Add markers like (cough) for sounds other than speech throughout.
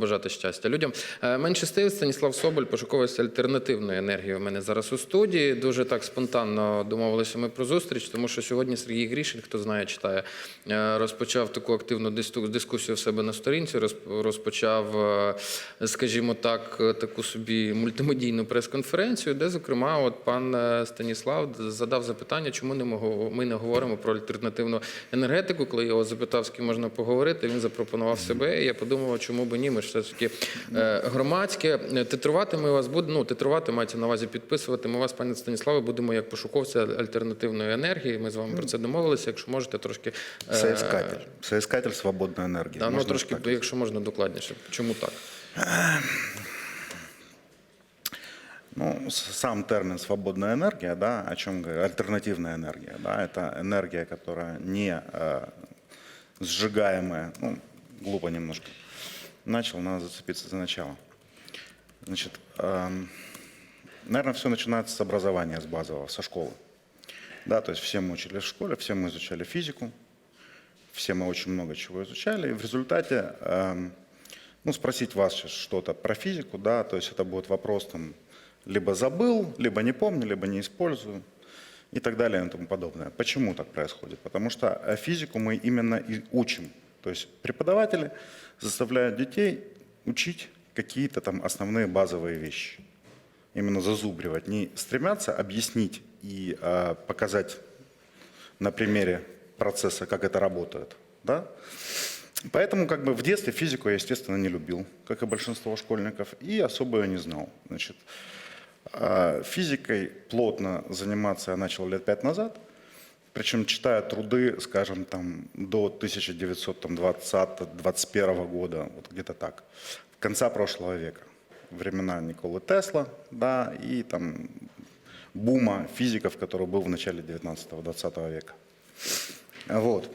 побажати щастя людям. Е, Менше стив Станіслав Соболь, пошуковець альтернативної енергії. У мене зараз у студії. Дуже так спонтанно домовилися ми про зустріч, тому що сьогодні Сергій Грішин, хто знає, читає, е, розпочав таку активну дискусію в себе на сторінці. Розпочав, е, скажімо так, таку собі мультимедійну прес-конференцію, де, зокрема, от пан Станіслав задав запитання, чому не ми не говоримо про альтернативну енергетику. Коли його запитав, з ким можна поговорити, він запропонував себе. І я подумав, чому б ні, ми ж все ж таки е, громадське. Е, Титрувати ми вас будемо, ну, титрувати мається на увазі підписувати. Ми вас, пане Станіславе, будемо як пошуковці альтернативної енергії. Ми з вами про це домовилися. Якщо можете, трошки е, Соискатель. Соискатель свободной энергии. Да, ну Можно трошки, так. якщо можна докладніше. Чому так? Ну, с- сам термин «свободная энергия», да, о чем говорю, альтернативная энергия, да, это энергия, которая не э, сжигаемая, ну, глупо немножко. Начал, надо зацепиться за начало. Значит, наверное, все начинается с образования, с базового, со школы. Да, то есть все мы учились в школе, все мы изучали физику, все мы очень много чего изучали, и в результате, ну, спросить вас сейчас что-то про физику, да, то есть это будет вопрос там, либо забыл, либо не помню, либо не использую и так далее и тому подобное. Почему так происходит? Потому что э, физику мы именно и учим. То есть преподаватели заставляют детей учить какие-то там основные базовые вещи. Именно зазубривать. Не стремятся объяснить и э, показать на примере процесса, как это работает. Да? Поэтому как бы в детстве физику я, естественно, не любил, как и большинство школьников, и особо ее не знал. Значит, а, физикой плотно заниматься я начал лет пять назад, причем читая труды, скажем, там, до 1920-21 года, вот где-то так, конца прошлого века. Времена Николы Тесла, да, и там бума физиков, который был в начале 19-20 века. Вот.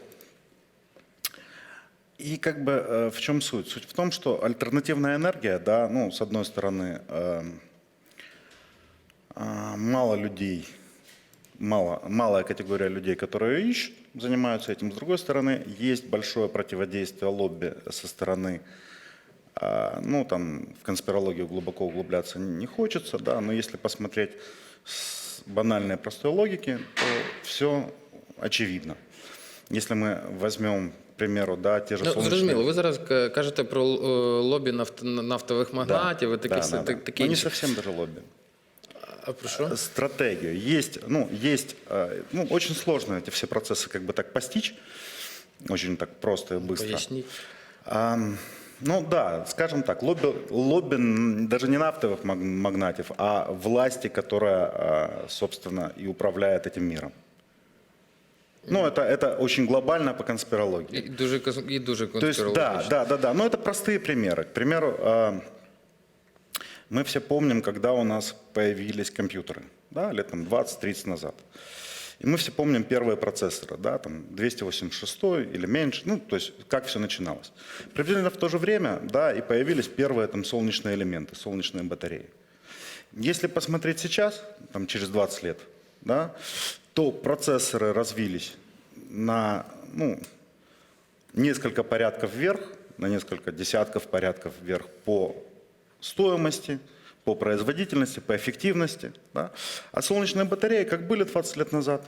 И как бы э, в чем суть? Суть в том, что альтернативная энергия, да, ну, с одной стороны, эм, а, мало людей, мало, малая категория людей, которые ее ищут, занимаются этим. С другой стороны, есть большое противодействие лобби со стороны, а, ну, там, в конспирологию глубоко углубляться не хочется, да, но если посмотреть с банальной простой логики, то все очевидно. Если мы возьмем, к примеру, да, те же Ну, солнечные- зрозуміло, ви зараз е, кажете про е, лобі нафт, нафтових магнатів, і такі, да, все- да, да. так- такі Но не інші. совсем даже лобби. А про що? стратегию. Есть, ну, есть, э, ну, очень сложно эти все процессы как бы так постичь, очень так просто и быстро. Поясніть. Ам, ну да, скажем так, лобби, лобби м, даже не нафтовых маг- магнатов, а власти, которая, а, собственно, и управляет этим миром. Ну, это, это очень глобально по конспирологии. І дуже, кос- і дуже То есть, да, конспірологічно. да, да, да. Но это простые примеры. К примеру, э, мы все помним, когда у нас появились компьютеры, да, лет там 20-30 назад. И мы все помним первые процессоры, да, там 286 или меньше, ну, то есть как все начиналось. Приблизительно в то же время, да, и появились первые там солнечные элементы, солнечные батареи. Если посмотреть сейчас, там через 20 лет, да, то процессоры развились на, ну, несколько порядков вверх, на несколько десятков порядков вверх по стоимости, по производительности, по эффективности. Да? А солнечные батареи, как были 20 лет назад,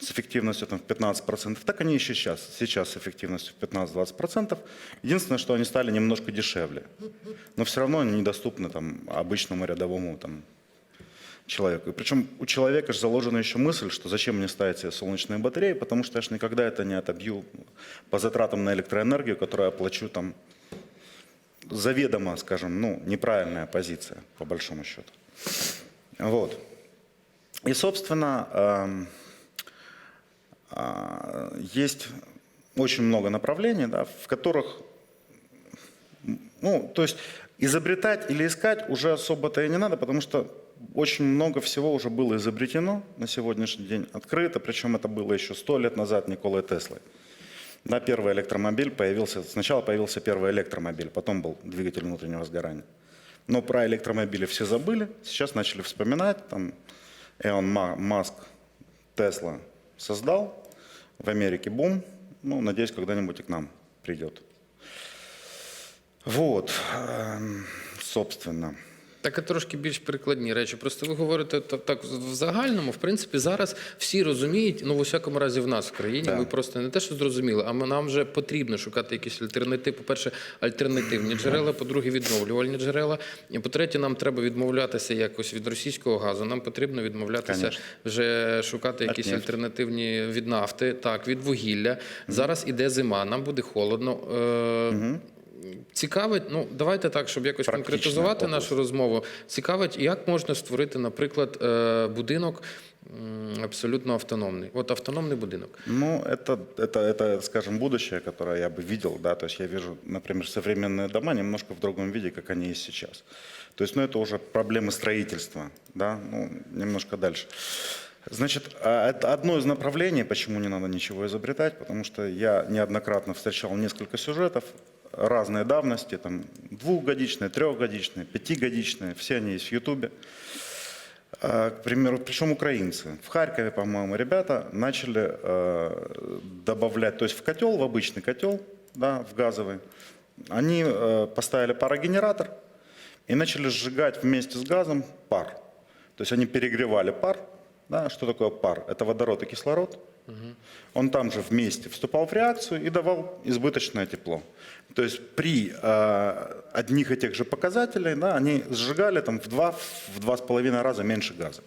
с эффективностью там, в 15%, так они еще сейчас, сейчас с эффективностью в 15-20%. Единственное, что они стали немножко дешевле. Но все равно они недоступны там, обычному рядовому там, человеку. И причем у человека же заложена еще мысль, что зачем мне ставить себе солнечные батареи, потому что я же никогда это не отобью по затратам на электроэнергию, которую я плачу там заведомо, скажем, ну, неправильная позиция, по большому счету. Вот. И, собственно, эм, а, есть очень много направлений, да, в которых ну, то есть изобретать или искать уже особо-то и не надо, потому что очень много всего уже было изобретено на сегодняшний день, открыто, причем это было еще сто лет назад Николой Теслой. Да, первый электромобиль появился, сначала появился первый электромобиль, потом был двигатель внутреннего сгорания. Но про электромобили все забыли, сейчас начали вспоминать, там Элон Ма- Маск Тесла создал, в Америке бум, ну, надеюсь, когда-нибудь и к нам придет. Вот, эм, собственно. Так, трошки більш прикладні речі. Просто ви говорите та- так в загальному. В принципі, зараз всі розуміють, ну в усякому разі в нас в країні. Ми просто не те, що зрозуміли, а ми- нам вже потрібно шукати якісь альтернативи. По-перше, альтернативні джерела, по-друге, відновлювальні джерела. І по-третє, нам треба відмовлятися якось від російського газу. Нам потрібно відмовлятися Конечно. вже шукати якісь нефті. альтернативні від нафти, так, від вугілля. Зараз іде зима, нам буде холодно. Е- Цікавить, ну давайте так, щоб якось Практична конкретизувати область. нашу розмову. Цікавить, як можна створити, наприклад, будинок абсолютно автономний. От автономний будинок. Ну, это, это, это, скажем, будущее, которое я бы видел, да, то есть я вижу, например, современные дома немножко в другом виде, как они есть сейчас. То есть, ну, это уже проблемы строительства, да, ну, немножко дальше. Значит, а это одно из направлений, почему не надо ничего изобретать, потому что я неоднократно встречал несколько сюжетов разной давности, там, двухгодичные, трехгодичные, пятигодичные, все они есть в Ютубе. А, К примеру, причем украинцы. В Харькове, по-моему, ребята начали э, добавлять, то есть в котел, в обычный котел, да, в газовый, они э, поставили парогенератор и начали сжигать вместе с газом пар. То есть они перегревали пар. Да, что такое пар? Это водород и кислород. Он там же вместе вступал в реакцию и давал избыточное тепло. То есть при э, одних и тех же показателях да, они сжигали там, в два, в два с половиной раза меньше газа.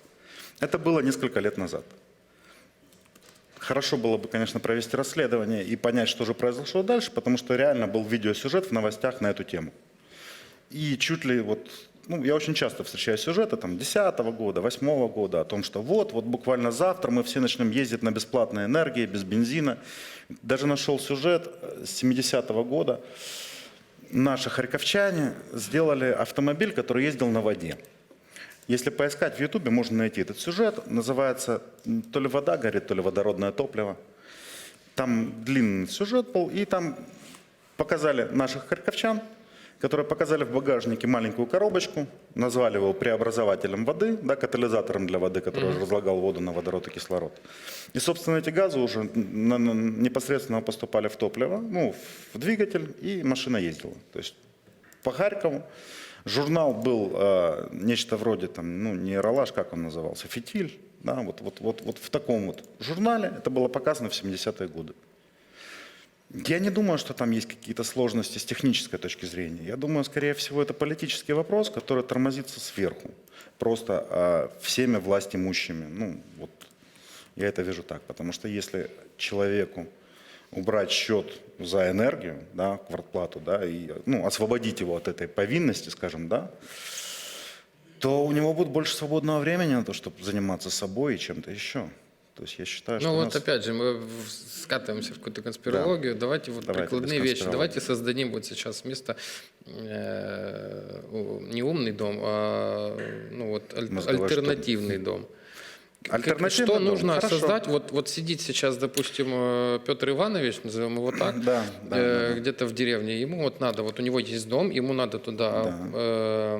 Это было несколько лет назад. Хорошо было бы, конечно, провести расследование и понять, что же произошло дальше, потому что реально был видеосюжет в новостях на эту тему. И чуть ли вот, ну, я очень часто встречаю сюжеты там 10 года, 8 года о том, что вот, вот буквально завтра мы все начнем ездить на бесплатной энергии, без бензина. Даже нашел сюжет э, с 70 года. Наши харьковчане сделали автомобиль, который ездил на воде. Если поискать в Ютубе, можно найти этот сюжет. Называется то ли вода горит, то ли водородное топливо. Там длинный сюжет был, и там показали наших харьковчан, которые показали в багажнике маленькую коробочку, назвали его преобразователем воды, да, катализатором для воды, который разлагал воду на водород и кислород. И, собственно, эти газы уже на- на- непосредственно поступали в топливо, ну, в двигатель, и машина ездила. То есть по Харькову. Журнал был э, нечто вроде, там, ну, не «Ролаж», как он назывался, «Фитиль». Да, вот, вот, вот, вот в таком вот журнале это было показано в 70-е годы. Я не думаю, что там есть какие-то сложности с технической точки зрения. Я думаю, скорее всего, это политический вопрос, который тормозится сверху. Просто э, всеми власть имущими. Ну, вот я это вижу так. Потому что если человеку убрать счет за энергию, да, квартплату, да, и ну, освободить его от этой повинности, скажем, да, то у него будет больше свободного времени на то, чтобы заниматься собой и чем-то еще. То есть я считаю, что Ну вот нас- опять же, мы скатываемся в какую-то конспирологию. Давайте вот Давайте прикладные вещи. Давайте создадим вот сейчас вместо э, не умный дом, а ну вот аль- Мозговой альтернативный дом. Как- Альтернативный Что нужно хорошо. создать? Вот, вот сидит сейчас, допустим, э, Петр Иванович, назовем его так, Да, да, э, да, да. где-то в деревне. Ему вот надо, вот у него есть дом, ему надо туда э,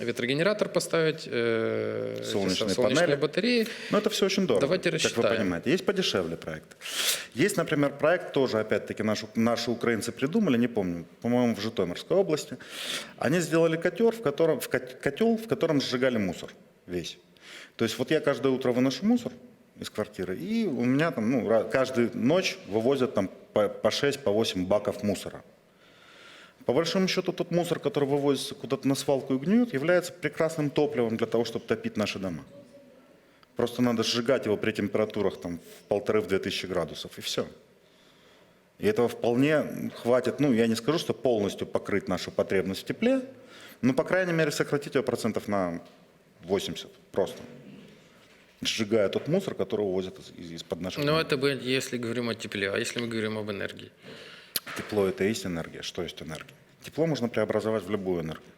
ветрогенератор поставить, э, Солнечные солнечные панели. батареи. Но это все очень дорого. Давайте Как рассчитаем. вы понимаете. Есть подешевле проект. Есть, например, проект, тоже, опять-таки, наши, наши украинцы придумали, не помню, по-моему, в Житомирской области. Они сделали котел, в котором, в кот- котел, в котором сжигали мусор весь. То есть вот я каждое утро выношу мусор из квартиры, и у меня там, ну, каждую ночь вывозят там по, по 6, по 8 баков мусора. По большому счету, тот мусор, который вывозится куда-то на свалку и гниет, является прекрасным топливом для того, чтобы топить наши дома. Просто надо сжигать его при температурах там, в полторы-две тысячи градусов, и все. И этого вполне хватит, ну, я не скажу, что полностью покрыть нашу потребность в тепле, но, по крайней мере, сократить ее процентов на 80 просто. Сжигая тот мусор, который увозят из- из- из-под наших домов. это бы, если говорим о тепле, а если мы говорим об энергии? Тепло – это и есть энергия. Что есть энергия? Тепло можно преобразовать в любую энергию.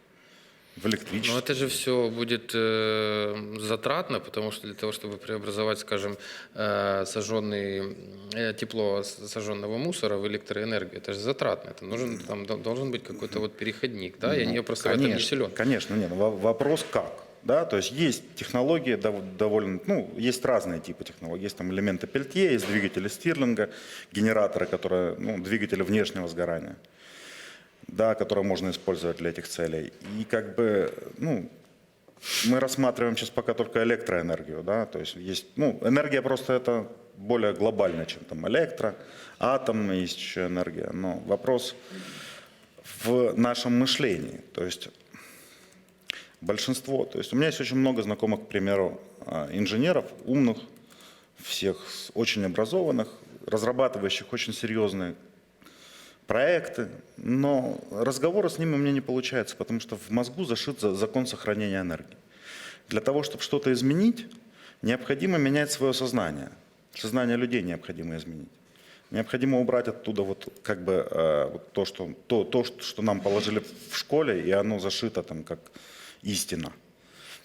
В электричество. Но это же все будет э, затратно, потому что для того, чтобы преобразовать, скажем, э, сожженный, э, тепло сожженного мусора в электроэнергию, это же затратно. Это нужен, там до- должен быть какой-то вот переходник, да? Я не просто в этом не силен. Конечно, нет. во- Вопрос как? Да, то есть есть технологии дов- довольно, ну, есть разные типы технологий. Есть там элементы пельтье, есть двигатели Стирлинга, генераторы, которые, ну, двигатели внешнего сгорания. да, которые можно использовать для этих целей. И как бы, ну, мы рассматриваем сейчас пока только электроэнергию, да, то есть есть, ну, энергия просто это более глобально, чем там электро, атомная есть еще энергия, но вопрос в нашем мышлении, то есть большинство, то есть у меня есть очень много знакомых, к примеру, а, инженеров, умных, всех очень образованных, разрабатывающих очень серьезные проекты, но разговора с ними у меня не получается, потому что в мозгу зашит за- закон сохранения энергии. Для того, чтобы что-то изменить, необходимо менять свое сознание. Сознание людей необходимо изменить. Необходимо убрать оттуда вот как бы э, то, что, то, то, что нам положили в школе, и оно зашито там как истина.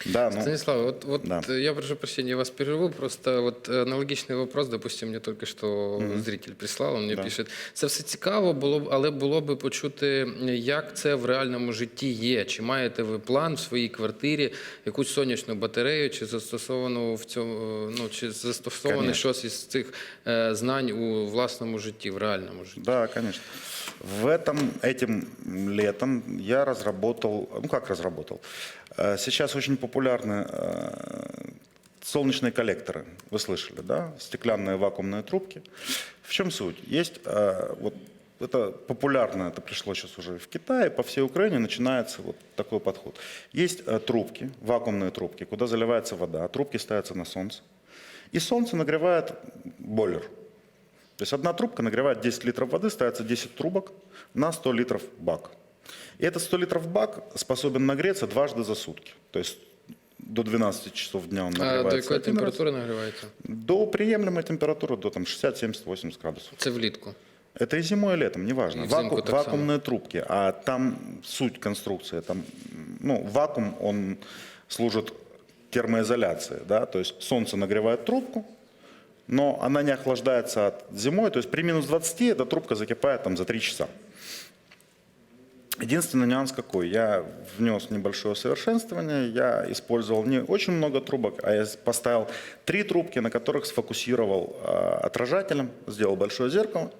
Да, ну, Станислав, вот, вот да. э, я прошу прощения, я вас перерву. Просто вот э, аналогічний вопрос, допустим, мне только что зритель прислав, він мені Да. пише. Це все цікаво, було б, але було би почути, як це в реальному житті є. Чи маєте ви план в своїй квартирі, якусь сонячну батарею, чи застосовану в цьому, е, ну чи застосоване Конечно. щось із цих е, знань у власному житті, в реальному житті? Да, конечно. В этом, этим летом я разработал, ну как разработал, Э, Сейчас очень популярны э, солнечные коллекторы, вы слышали, да, стеклянные вакуумные трубки. В чем суть? Есть э, вот это популярно, это пришло сейчас уже в Китае, по всей Украине начинается вот такой подход. Есть э, трубки, вакуумные трубки, куда заливается вода, трубки ставятся на солнце, и солнце нагревает бойлер. То есть одна трубка нагревает 10 литров воды, ставится 10 трубок на 100 литров бак. И этот 100 литров бак способен нагреться дважды за сутки. То есть до 12 часов дня он А нагревается. до якої один раз. температури нагрівається? До приемлемой температуры, до там, 60, 70, 80 градусов. Це влітку. Это и зимой, и летом, неважно. И взимку Ваку- так само. вакуумные трубки, а там суть конструкции, там, ну, вакуум, он служит термоизоляции, да, то есть солнце нагревает трубку, но она не охлаждается от зимой, то есть при минус 20 эта трубка закипает там за 3 часа. Единственный нюанс какой? Я внес небольшое усовершенствование, я использовал не очень много трубок, а я поставил три трубки, на которых сфокусировал э, отражателем, сделал большое зеркало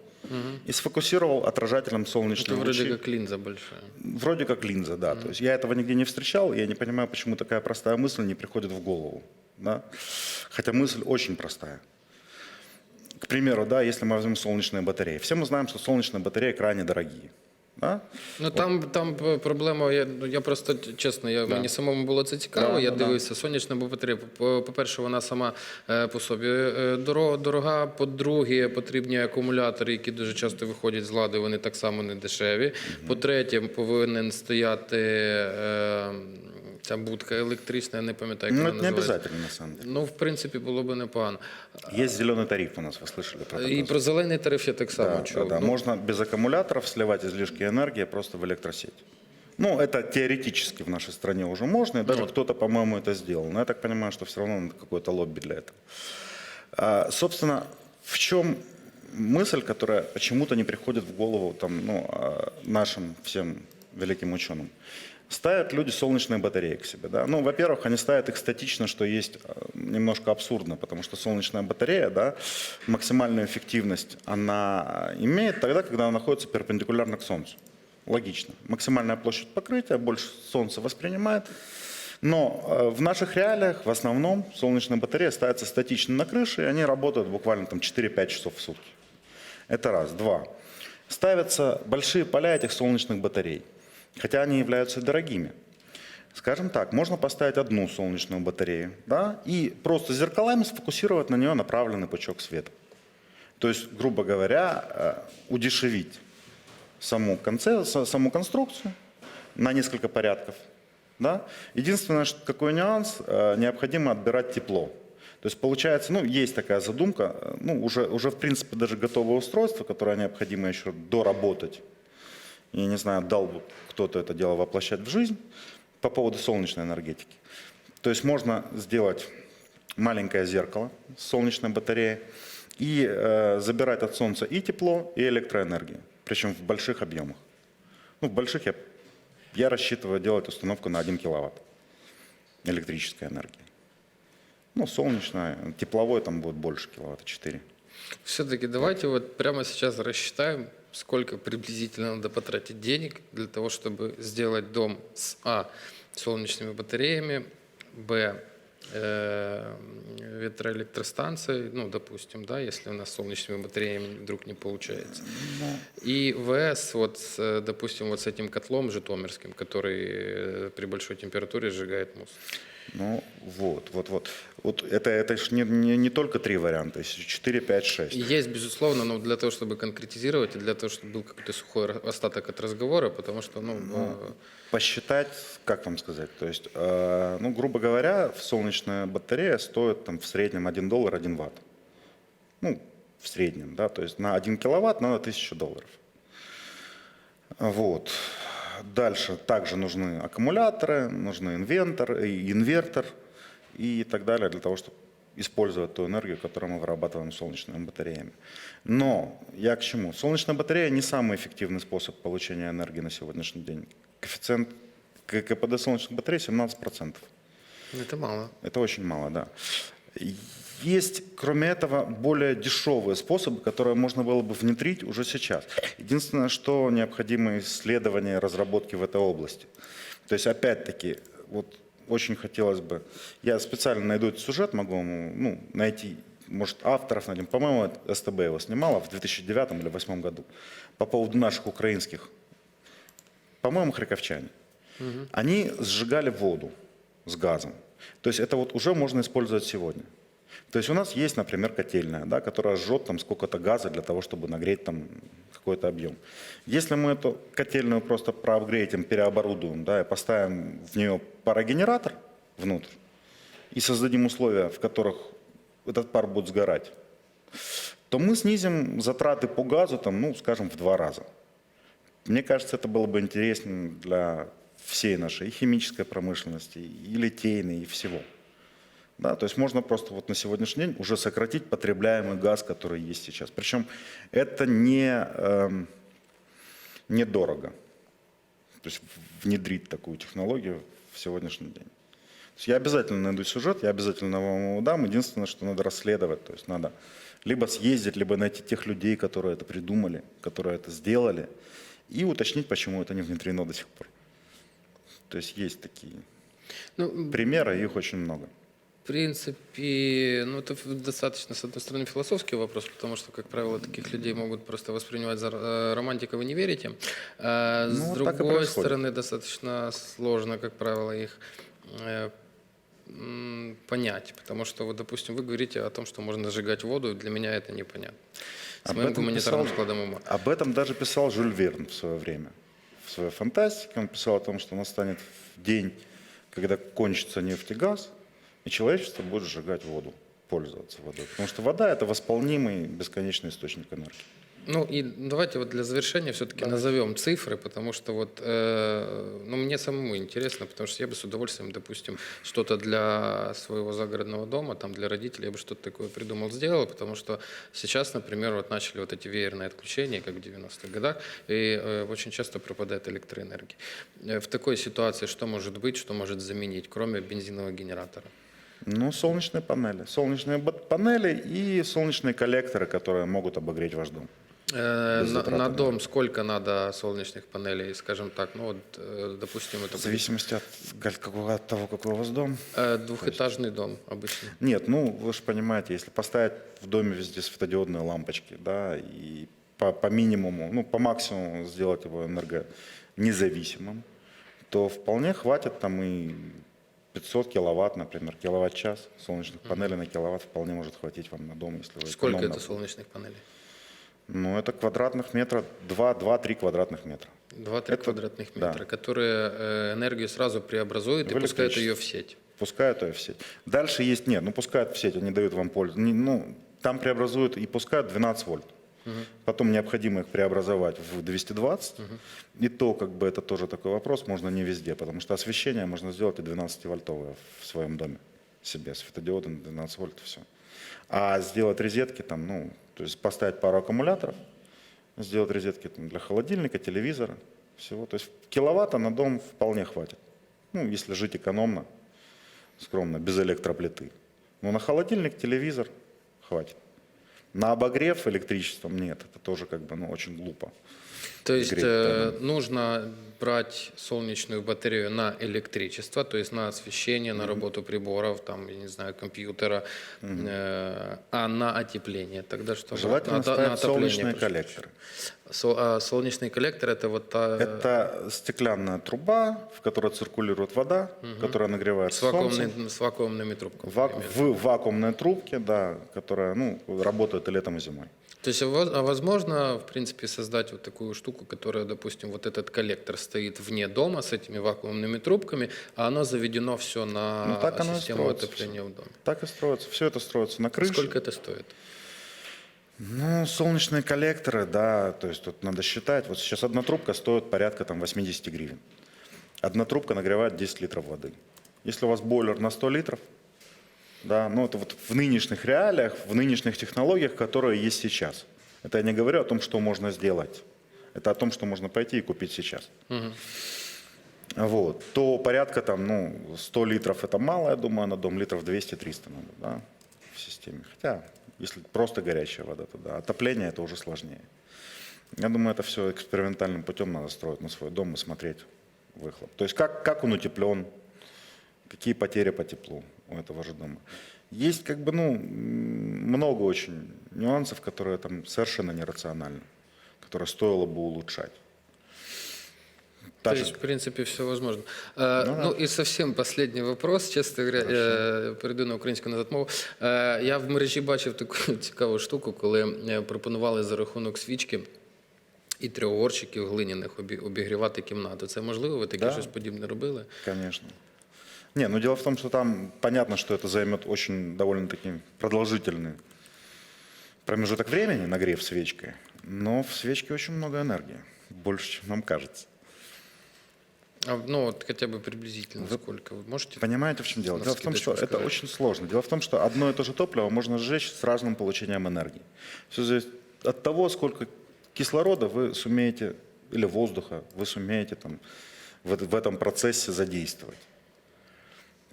и сфокусировал отражателем солнечные вроде лучи. як лінза большая. Вроде как линза, да. То есть я этого нигде не встречал, я не понимаю, почему такая простая мысль не приходит в голову. Да? Хотя мысль очень простая. К примеру, да, если мы возьмем солнечные батареи. Все мы знаем, что солнечные батареи крайне дорогие. Да? Ну там, там проблема. Я, ну, я просто чесно, я мені самому було це цікаво. Да, я да, да. дивився, сонячна бо по- По-перше, вона сама е, по собі е, доро- дорога. По-друге, потрібні акумулятори, які дуже часто виходять з ладу. Вони так само не дешеві. По-третє, повинен стояти е, ця будка електрична. Я не пам'ятаю, як Ну, вона это не називається. обязательно, на самом деле. Ну, в принципі, було би непогано. Есть зеленый тариф у нас, вы слышали про І такой? про зелений тариф я так само Да, да, чув. да. Ну, Можно без аккумуляторов сливать излишки энергии просто в электросеть. Ну, это теоретически в нашей стране уже можно, и даже Ну. кто-то, по-моему, это сделал. Но я так понимаю, что все равно надо какое-то лобби для этого. А, собственно, в чем мысль, которая почему-то не приходит в голову там, ну, а, нашим всем великим ученым? Ставят люди солнечные батареи к себе. Да? Ну, во-первых, они ставят их статично, что есть э, немножко абсурдно, потому что солнечная батарея, да, максимальную эффективность она имеет тогда, когда она находится перпендикулярно к Солнцу. Логично. Максимальная площадь покрытия, больше Солнце воспринимает. Но э, в наших реалиях в основном солнечная батарея ставится статично на крыше, и они работают буквально там 4-5 часов в сутки. Это раз. Два. Ставятся большие поля этих солнечных батарей, хотя они являются дорогими. Скажем так, можно поставить одну солнечную батарею да, и просто зеркалами сфокусировать на нее направленный пучок света. То есть, грубо говоря, э, удешевить саму, конце, са- саму конструкцию на несколько порядков. Да? Единственное, какой нюанс, э, необходимо отбирать тепло. То есть получается, ну, есть такая задумка, э, ну, уже, уже в принципе даже готовое устройство, которое необходимо еще доработать. Я не знаю, дал бы кто-то это дело воплощать в жизнь по поводу солнечной энергетики. То есть можно сделать маленькое зеркало с солнечной батареей и э, забирать от солнца и тепло, и электроэнергию, причем в больших объемах. Ну, в больших я, я рассчитываю делать установку на 1 киловатт электрической энергии. Ну, солнечная, тепловой там будет больше киловатта 4. Все-таки давайте вот прямо сейчас рассчитаем сколько приблизительно надо потратить денег для того, чтобы сделать дом с А солнечными батареями, Б э, ветроэлектростанцией, ну, допустим, да, если у нас солнечными батареями вдруг не получается. И ВС, вот, с, допустим, вот с этим котлом житомирским, который э, при большой температуре сжигает мусор. Ну, вот, вот, вот. Вот это, это ж не, не, не только три варианта, есть 4, 5, 6. И Есть, безусловно, но для того, чтобы конкретизировать, и для того, чтобы был какой-то сухой остаток от разговора, потому что, ну, э, Посчитать, как вам сказать, то есть, э, ну, грубо говоря, солнечная батарея стоит там в среднем 1 доллар 1 ватт. Ну, в среднем, да, то есть на 1 киловатт надо 1000 долларов. Вот. Дальше также нужны аккумуляторы, нужны инвентор, инвертор и так далее для того, чтобы использовать ту энергию, которую мы вырабатываем солнечными батареями. Но я к чему? Солнечная батарея не самый эффективный способ получения энергии на сегодняшний день. Коэффициент КПД солнечных батарей 17%. это мало. Это очень мало, да. Есть, кроме этого, более дешевые способы, которые можно было бы внедрить уже сейчас. Единственное, что необходимо исследования и разработки в этой области. То есть, опять-таки, вот очень хотелось бы, я специально найду этот сюжет, могу ну, найти, может, авторов найдем. По-моему, СТБ его снимала в 2009 или 2008 году по поводу наших украинских, по-моему, харьковчане. Они сжигали воду с газом. То есть это вот уже можно использовать сегодня. То есть у нас есть, например, котельная, да, которая жжет там сколько-то газа для того, чтобы нагреть там какой-то объем. Если мы эту котельную просто проапгрейдим, переоборудуем, да, и поставим в нее парогенератор внутрь и создадим условия, в которых этот пар будет сгорать, то мы снизим затраты по газу, там, ну, скажем, в два раза. Мне кажется, это было бы интересно для всей нашей и химической промышленности, и литейной, и всего. Да, то есть можно просто вот на сегодняшний день уже сократить потребляемый газ, который есть сейчас. Причем это не, эм, недорого. То есть внедрить такую технологию в сегодняшний день. То есть я обязательно найду сюжет, я обязательно вам его дам. Единственное, что надо расследовать. То есть надо либо съездить, либо найти тех людей, которые это придумали, которые это сделали, и уточнить, почему это не внедрено до сих пор. То есть есть такие Ну, примеры, их очень много. В принципе, ну это достаточно, с одной стороны, философский вопрос, потому что, как правило, таких людей могут просто воспринимать за э, романтика, вы не верите. А Ну, с вот и другой стороны, достаточно сложно, как правило, их э, понять, потому что, вот, допустим, вы говорите о том, что можно сжигать воду, и для меня это непонятно. С Об моим этом гуманитарным писал- складом ума. Об этом даже писал Жюль Верн в свое время. В своей фантастике он писал о том, что настанет день, когда кончится нефть и газ, и человечество будет сжигать воду, пользоваться водой. Потому что вода – это восполнимый бесконечный источник энергии. Ну и давайте вот для завершения все-таки назовем цифры, потому что вот, э, ну мне самому интересно, потому что я бы с удовольствием, допустим, что-то для своего загородного дома, там для родителей, я бы что-то такое придумал, сделал, потому что сейчас, например, вот начали вот эти веерные отключения, как в 90-х годах, и э, очень часто пропадает электроэнергия. Э, в такой ситуации что может быть, что может заменить, кроме бензинового генератора? Ну, солнечные панели. Солнечные панели и солнечные коллекторы, которые могут обогреть ваш дом. Э, на, на дом сколько надо солнечных панелей, скажем так, ну вот, э, допустим, это В зависимости от, какого- от того, какой у вас дом. Э, Двухэтажный дом обычно. Нет, ну вы же понимаете, если поставить в доме везде светодиодные лампочки, да, и по, по минимуму, ну по максимуму сделать его энергонезависимым, то вполне хватит там и 500 киловатт, например, киловатт-час солнечных панелей на киловатт вполне может хватить вам на дом, если вы Сколько это солнечных панелей? Ну это квадратных метра, 2-3 квадратных метра. 2-3 Это- квадратных да. метра, которые э, энергию сразу преобразуют и В пускают ее в сеть. Пускают ее в сеть. Дальше есть, нет, ну пускают в сеть, они дают вам пользу. Ну, там преобразуют и пускают 12 вольт. Потом необходимо их преобразовать в 220. И то, как бы, это тоже такой вопрос, можно не везде, потому что освещение можно сделать и 12-вольтовое в своем доме себе, светодиодом 12 вольт, все. А сделать розетки там, ну, то есть поставить пару аккумуляторов, сделать розетки там, для холодильника, телевизора, всего. То есть киловатта на дом вполне хватит. Ну, если жить экономно, скромно, без электроплиты. Но на холодильник, телевизор хватит. На обогрев электричеством нет, это тоже как бы ну, очень глупо. То есть э, нужно брать солнечную батарею на электричество, то есть на освещение, на работу приборов, там, я не знаю, компьютера, э, а на отепление тогда что? Желательно на, на отопление солнечные прошу коллекторы. Сол- а солнечный коллектор это вот та, Это стеклянная труба, в которой циркулирует вода, которая нагревается с, солнцем. вакуумный- с вакуумными трубками. Вак- в вакуумной трубке, да, которая ну, работает и летом, и зимой. То есть, а а возможно, в принципе, создать вот такую штуку, которая, допустим, вот этот коллектор стоит вне дома с этими вакуумными трубками, а оно заведено все на Ну, так систему отопления в доме. Так и строится. Все это строится на крыше. Сколько это стоит? Ну, солнечные коллекторы, да, то есть тут надо считать. Вот сейчас одна трубка стоит порядка там 80 гривен. Одна трубка нагревает 10 литров воды. Если у вас бойлер на 100 литров, да, ну это вот в нынешних реалиях, в нынешних технологиях, которые есть сейчас. Это я не говорю о том, что можно сделать. Это о том, что можно пойти и купить сейчас. Вот, то порядка там, ну, 100 литров это мало, я думаю, на дом литров 200-300 надо, да, в системе. Хотя, если просто горячая вода, то да, отопление это уже сложнее. Я думаю, это все экспериментальным путем надо строить на свой дом и смотреть выхлоп. То есть как, как он утеплен, какие потери по теплу у этого же дома. Есть как бы, ну, м, много очень нюансов, которые там совершенно нерациональны, которые стоило бы улучшать. Та То же- есть, в принципе, все возможно. Е, Ну, ну, і совсем последній вопрос, чесно говоря, е, перейду на українську назад мову. Е, я в мережі бачив таку цікаву (laughs) штуку, коли е, пропонували за рахунок свічки і трьох горщиків глиняних обі- обігрівати кімнату. Це можливо? Ви таке Да. щось подібне робили? Конечно. Не, ну дело в том, что там понятно, что это займет очень довольно-таки продолжительный промежуток времени, нагрев свечкой, но в свечке очень много энергии, больше, чем нам кажется. А, ну, от хоча б приблизительно сколько? Ви можете? Понимаете, в чем дело? Дело в том, что скидочку это сказать. очень сложно. Дело в том, что одно и то же топливо можно сжечь с разным получением энергии. Все зависит от того, сколько кислорода вы сумеете, или воздуха вы сумеете там, в, в этом процессе задействовать.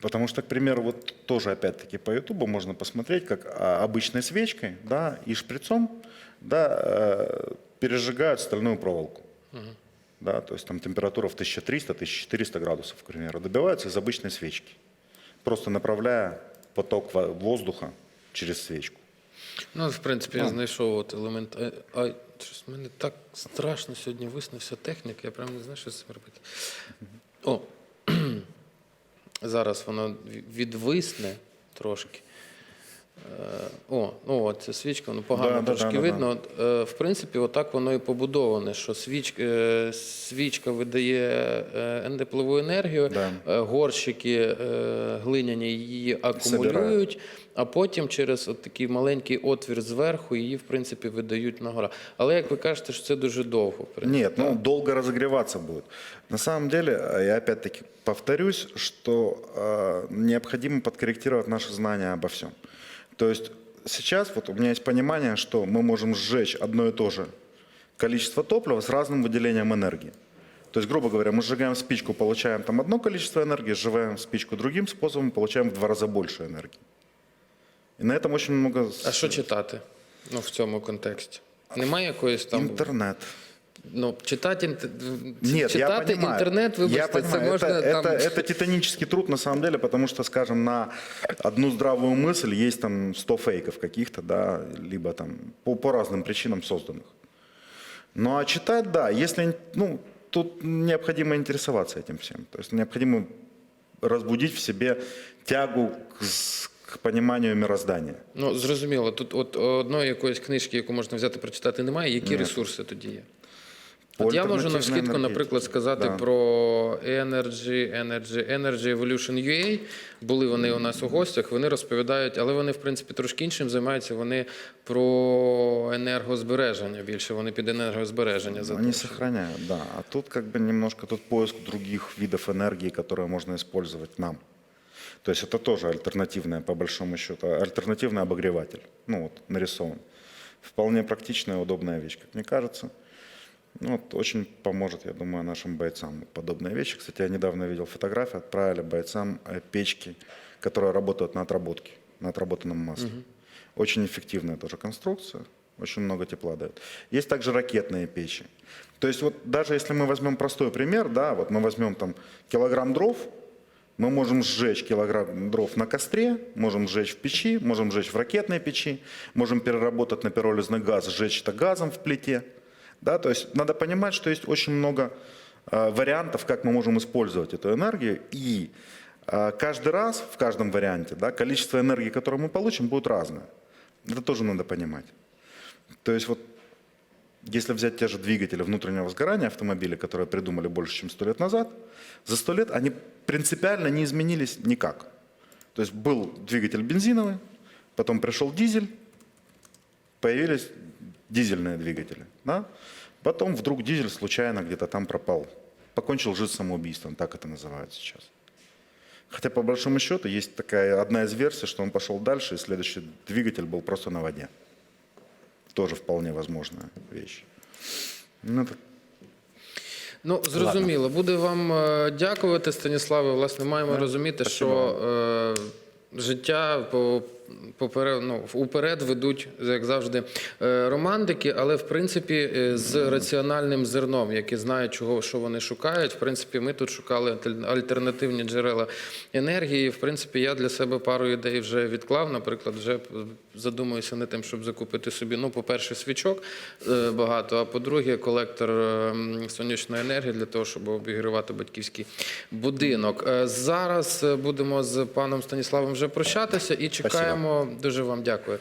Потому что, к примеру, вот тоже опять-таки по Ютубу можно посмотреть, как а, обычной свечкой да, и шприцом да, э, пережигают стальную проволоку. Да, то есть там температура в 1300-1400 градусов, к примеру, добивается из обычной свечки, просто направляя поток во- воздуха через свечку. Ну, в принципі, я знайшов от елемент. А, а щось в мене так страшно сьогодні виснився техніка, я прям не знаю, що з цим робити. О, зараз воно відвисне трошки. Е, О, ну от ця свічка, ну погано Да, трошки да, да, видно. Да. е, в принципі, отак воно і побудоване, що свічка, е, свічка видає теплову енергію, Да. горщики глиняні її акумулюють, а потім через от такий маленький отвір зверху її, в принципі, видають на гора. Але як ви кажете, що це дуже довго. в принципі, Нет, ну долго разогреваться будет. На самом деле, э, я опять-таки повторюсь, что э, необходимо подкорректировать наши знания обо всем. То есть сейчас вот у меня есть понимание, что мы можем сжечь одно и то же количество топлива с разным выделением энергии. То есть, грубо говоря, мы сжигаем спичку, получаем там одно количество энергии, сжигаем спичку другим способом, получаем в два раза больше энергии. И на этом очень много... А що читати ну, в цьому контексті? Немає якоїсь там. Интернет. Ну, читати, інт- Нет, читати я понимаю. інтернет, я вибачте, це понимаю. можна это, там. это, это титанический труд на самом деле, потому что, скажем, на одну здравую мысль есть там 100 фейков каких-то, да, либо там по, по разным причинам созданных. Ну а читать, да, если, ну, тут необходимо интересоваться этим всем. То есть необходимо разбудить в себе тягу к, с- к пониманию мироздания. Ну, зрозуміло, тут от одної якоїсь книжки, яку можна взяти прочитати, немає. Які ресурси тоді є? По От я можу альтернативній навскидку, енергетиці. наприклад, сказати Да. про Energy, Energy, Energy Evolution UA. Були вони у нас у гостях, вони розповідають, але вони, в принципі, трошки іншим займаються. Вони про енергозбереження більше, вони під енергозбереження Они заточені. сохраняют, да. А тут как бы немножко тут поиск других видов энергии, которые можно использовать нам. То есть это тоже альтернативная, по большому счету, альтернативный обогреватель. Ну вот, нарисован. Вполне практичная, удобная вещь, как мне кажется. Ну, вот, очень поможет, я думаю, нашим бойцам подобные вещи. Кстати, я недавно видел фотографии, отправили бойцам э, печки, которые работают на отработке, на отработанном масле. Очень эффективная тоже конструкция, очень много тепла дает. Есть также ракетные печи. То есть вот даже если мы возьмем простой пример, да, вот мы возьмем там килограмм дров, мы можем сжечь килограмм дров на костре, можем сжечь в печи, можем сжечь в ракетной печи, можем переработать на пиролизный газ, сжечь это газом в плите. Да, то есть надо понимать, что есть очень много э, вариантов, как мы можем использовать эту энергию. И э, каждый раз в каждом варианте да, количество энергии, которое мы получим, будет разное. Это тоже надо понимать. То есть вот если взять те же двигатели внутреннего сгорания автомобиля, которые придумали больше, чем сто лет назад, за сто лет они принципиально не изменились никак. То есть был двигатель бензиновый, потом пришел дизель, появились дизельные двигатели. Да? Потом вдруг дизель случайно где-то там пропал. Покончил жизнь самоубийством, так это называют сейчас. Хотя по большому счету есть такая одна из версий, что он пошел дальше, и следующий двигатель был просто на воде. Тоже вполне возможная вещь. Ну, это Ну, зрозуміло. Буде вам е, дякувати, Станіславе. Власне, маємо розуміти, що е, життя по. Поперед, ну, уперед ведуть, як завжди, е, романтики, але в принципі е, з раціональним зерном, які знають, чого що вони шукають. В принципі, ми тут шукали альтер- альтернативні джерела енергії. В принципі, я для себе пару ідей вже відклав. Наприклад, вже задумуюся над тим, щоб закупити собі. Ну, по-перше, свічок е, багато, а по-друге, колектор е, сонячної енергії для того, щоб обігрівати батьківський будинок. Е, Зараз будемо з паном Станіславом вже прощатися і чекаємо. Дуже вам дякую.